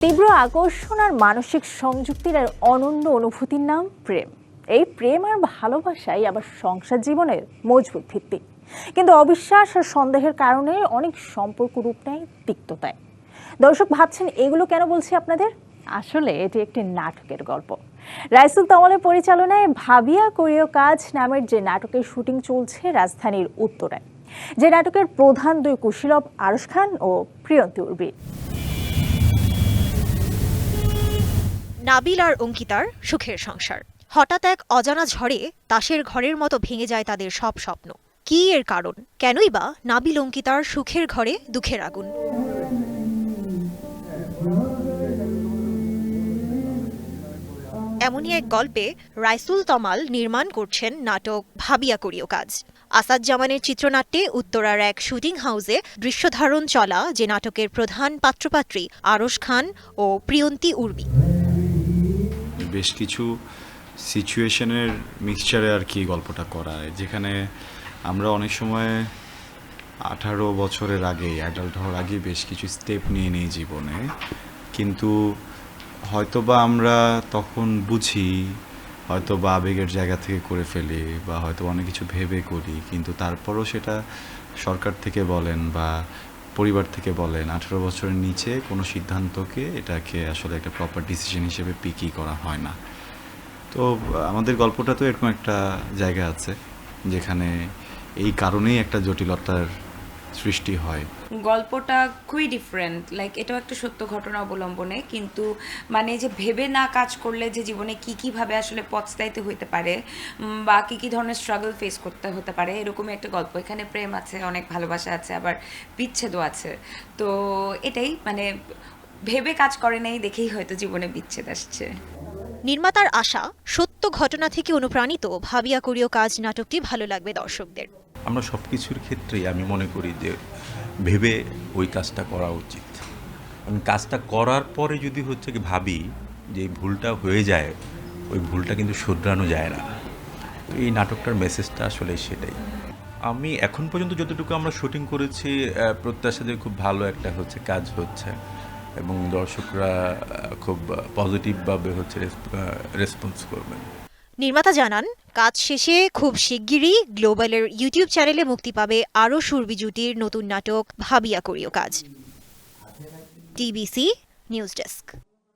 তীব্র আকর্ষণ আর মানসিক সংযুক্তির আর অনন্য অনুভূতির নাম প্রেম। এই প্রেম আর ভালোবাসাই আবার সংসার জীবনের মজবুত ভিত্তি। কিন্তু অবিশ্বাস আর সন্দেহের কারণে অনেক সম্পর্ক রূপ নেয় তিক্ততায়। দর্শক, ভাবছেন এগুলো কেন বলছি আপনাদের? আসলে এটি একটি নাটকের গল্প। রাইসুল তমলের পরিচালনায় ভাবিয়া কোরিও কাজ নামের যে নাটকের শুটিং চলছে রাজধানীর উত্তরায় যে নাটকের প্রধান দুই কুশীলব আরশ খান ও প্রিয়ন্তী উর্বি। নাবিল আর অঙ্কিতার সুখের সংসার। হঠাৎ এক অজানা ঝড়ে তাসের ঘরের মতো ভেঙে যায় তাদের সব স্বপ্ন। কি এর কারণ? কেনই বা নাবিল অঙ্কিতার সুখের ঘরে দুঃখের আগুন? এমনই এক গল্পে রাইসুল তমাল নির্মাণ করছেন নাটক ভাবিয়া করিও কাজ। আসাদ জামানের চিত্রনাট্যে উত্তরার এক শুটিং হাউসে দৃশ্যধারণ চলা যে নাটকের প্রধান পাত্রপাত্রী আরশ খান ও প্রিয়ন্তী উর্বি বেশ কিছু সিচুয়েশনের মিক্সচারে আর কি গল্পটা করা যেখানে আমরা অনেক সময় আঠারো বছরের আগে অ্যাডাল্ট হওয়ার আগে বেশ কিছু স্টেপ নিয়ে নিই জীবনে। কিন্তু হয়তোবা আমরা তখন বুঝি হয়তো বা আবেগের জায়গা থেকে করে ফেলি বা হয়তো অনেক কিছু ভেবে করি, কিন্তু তারপরও সেটা সরকার থেকে বলেন বা পরিবার থেকে বলেন, আঠেরো বছরের নিচে কোনো সিদ্ধান্তকে এটাকে আসলে একটা প্রপার ডিসিশন হিসেবে পিকই করা হয় না। তো, আমাদের গল্পটা তো এরকম একটা জায়গা আছে, যেখানে এই কারণেই একটা জটিলতার সৃষ্টি হয়। গল্পটা খুবই ডিফারেন্ট লাইক এটাও একটা সত্য ঘটনা অবলম্বনে কিন্তু মানে যে ভেবে না কাজ করলে যে জীবনে কি কীভাবে আসলে পথস্থায়িত হইতে পারে বা কি কি ধরনের স্ট্রাগল ফেস করতে হতে পারে এরকমই একটা গল্প। এখানে প্রেম আছে অনেক ভালোবাসা আছে আবার বিচ্ছেদও আছে। তো এটাই মানে ভেবে কাজ করে নাই দেখেই হয়তো জীবনে বিচ্ছেদ আসছে। নির্মাতার আশা সত্য ঘটনা থেকে অনুপ্রাণিত ভাবিয়া করিও কাজ নাটকটি ভালো লাগবে দর্শকদের। আমরা সব কিছুর ক্ষেত্রেই আমি মনে করি যে ভেবে ওই কাজটা করা উচিত। কাজটা করার পরে যদি হচ্ছে কি ভাবি যে ভুলটা হয়ে যায়, ওই ভুলটা কিন্তু শুধরানো যায় না। তো এই নাটকটার মেসেজটা আসলে সেটাই। আমি এখন পর্যন্ত যতটুকু আমরা শুটিং করেছি প্রত্যাশাদের খুব ভালো একটা হচ্ছে কাজ হচ্ছে। এবং দর্শকরা খুব পজিটিভভাবে হচ্ছে রেসপন্স করবেন। নির্মাতা জানান কাজ শেষে খুব শিগগিরই গ্লোবালের ইউটিউব চ্যানেলে মুক্তি পাবে আরও সুরবি জুটির নতুন নাটক ভাবিয়া করিও কাজ। TBC news desk.